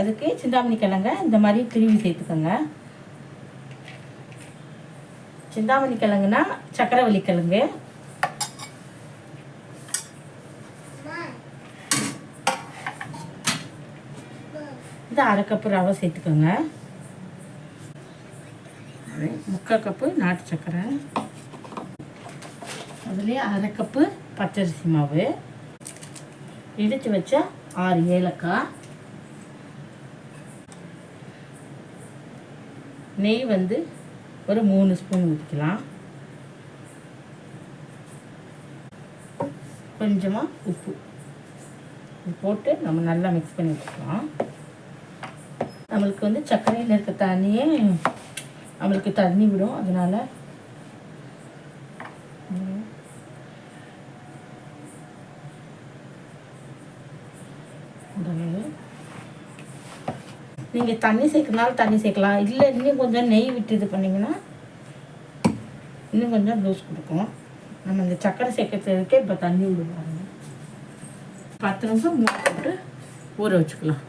அதுக்கு சிந்தாமணி கிழங்க இந்த மாதிரி திருவி சேர்த்துக்கோங்க. சிந்தாமணி கிழங்குனா சக்கரவள்ளி கிழங்கு. இது அரை கப்பு ரவை சேர்த்துக்கோங்க. முக்கால் கப்பு நாட்டு சக்கரை. அதுலேயே அரை கப்பு பச்சரிசி மாவு. இடித்து வச்ச ஆறு ஏலக்காய். நெய் வந்து ஒரு மூணு ஸ்பூன் ஊற்றிக்கலாம் கொஞ்சமாக உப்பு. போட்டு நம்ம நல்லா மிக்ஸ் பண்ணி வச்சுக்கலாம். நம்மளுக்கு வந்து சர்க்கரையில் இருக்க தண்ணியே நம்மளுக்கு தண்ணி விடும். அதனால் ம், உடனே நீங்கள் தண்ணி சேர்க்கறனால தண்ணி சேர்க்கலாம். இல்லை இன்னும் கொஞ்சம் நெய் விட்டு இது பண்ணிங்கன்னா இன்னும் கொஞ்சம் லூஸ் கொடுக்கும். நம்ம இந்த சக்கரை சேர்க்கறதுக்கே இப்போ தண்ணி விடுவாங்க பத்து நிமிஷம் மூணு போட்டு ஊற வச்சுக்கலாம்.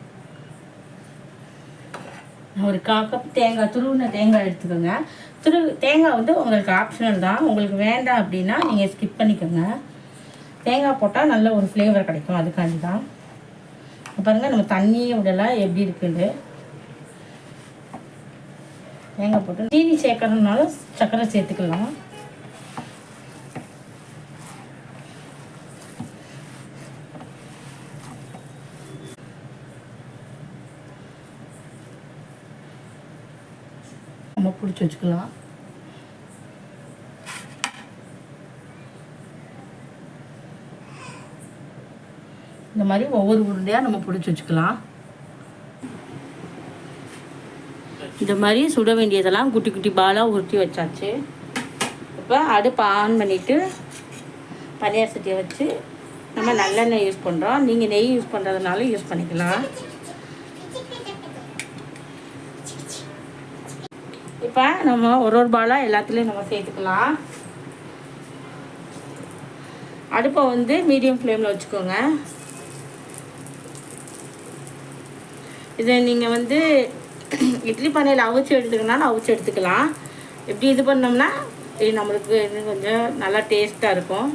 ஒரு கா கப் தேங்காய் துருவின தேங்காய் எடுத்துக்கோங்க. துரு தேங்காய் வந்து உங்களுக்கு ஆப்ஷனல் தான். உங்களுக்கு வேண்டாம் அப்படின்னா நீங்கள் ஸ்கிப் பண்ணிக்கோங்க. தேங்காய் போட்டால் நல்ல ஒரு ஃப்ளேவர் கிடைக்கும். அதுக்காண்டி தான். பாருங்கள் நம்ம தண்ணியை விடலாம். எப்படி இருக்குது தேங்காய் போட்டு சீனி சேர்க்கறதுனால சர்க்கரை சேர்த்துக்கலாம். நம்ம பிடிச்சி வச்சுக்கலாம். இந்த மாதிரி ஒவ்வொரு உருண்டையாக நம்ம பிடிச்சி வச்சுக்கலாம். இந்த மாதிரி சுட வேண்டியதெல்லாம் குட்டி குட்டி பாலாக உருட்டி வச்சாச்சு. இப்போ அடுப்பை ஆன் பண்ணிவிட்டு பனியார் சட்டியை வச்சு நம்ம நல்லெண்ணெய் யூஸ் பண்ணுறோம் நீங்கள் நெய் யூஸ் பண்ணுறதுனால யூஸ் பண்ணிக்கலாம். இப்போ நம்ம ஒரு ஒரு பாலாக எல்லாத்துலேயும் நம்ம சேர்த்துக்கலாம். அடுப்பை வந்து மீடியம் ஃப்ளேமில் வச்சுக்கோங்க. இதை நீங்கள் வந்து இட்லி பானையில் அவிச்சு எடுத்துக்கனாலும் அவிச்சு எடுத்துக்கலாம். இப்படி இது பண்ணோம்னா இது நம்மளுக்கு இன்னும் கொஞ்சம் நல்லா டேஸ்ட்டாக இருக்கும்.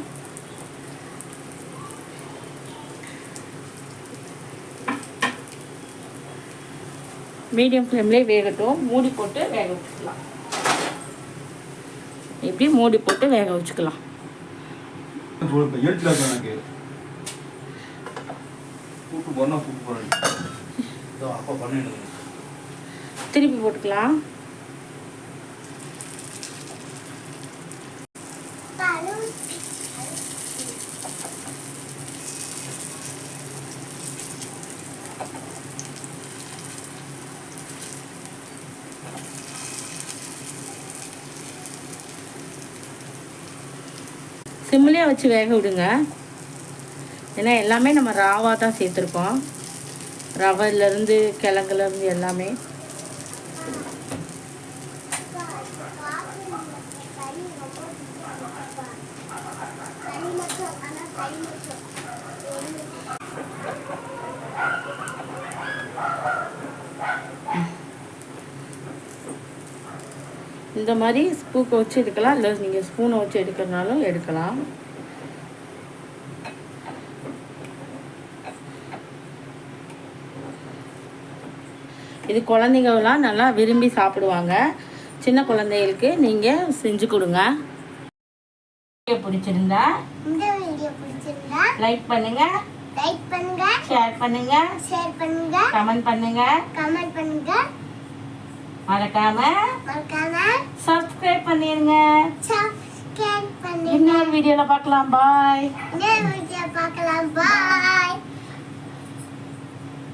மீடியம் ஃப்ளேம்லேயே வேகட்டும். மூடி போட்டு வேக வச்சுக்கலாம். இப்படி மூடி போட்டு வேக வச்சுக்கலாம். கூப்பிட்டு போனால் கூப்பிட்டு போகிறேன் அப்போ பண்ணிடுங்க. திருப்பி போட்டுக்கலாம். சிம்லேயே வச்சு வேக விடுங்க. ஏன்னா எல்லாமே நம்ம ராவாக தான் சேர்த்துருக்கோம் ரவையிலேருந்து கிழங்குலேருந்து எல்லாமே. இந்த மாதிரி ஸ்பூக்கை வச்சு எடுக்கலாம். இல்லை நீங்கள் ஸ்பூனை வச்சு எடுக்கிறனாலும் எடுக்கலாம். இது குழந்தைங்கலாம் நல்லா விரும்பி சாப்பிடுவாங்க. சின்ன குழந்தைகளுக்கு நீங்கள் செஞ்சு கொடுங்க. பிடிச்சிருந்தா. லைக் பண்ணுங்க. லைக் பண்ணுங்க. ஷேர் பண்ணுங்க. ஷேர் பண்ணுங்க. கமெண்ட் பண்ணுங்க. கமெண்ட் பண்ணுங்க. மறக்காம மறக்காம சப்ஸ்கிரைப் பண்ணிருங்க. சப்ஸ்கிரைப் பண்ணுங்க. இன்னொரு வீடியோல பார்க்கலாம். பாய் இந்த வீடியோ பார்க்கலாம். பாய்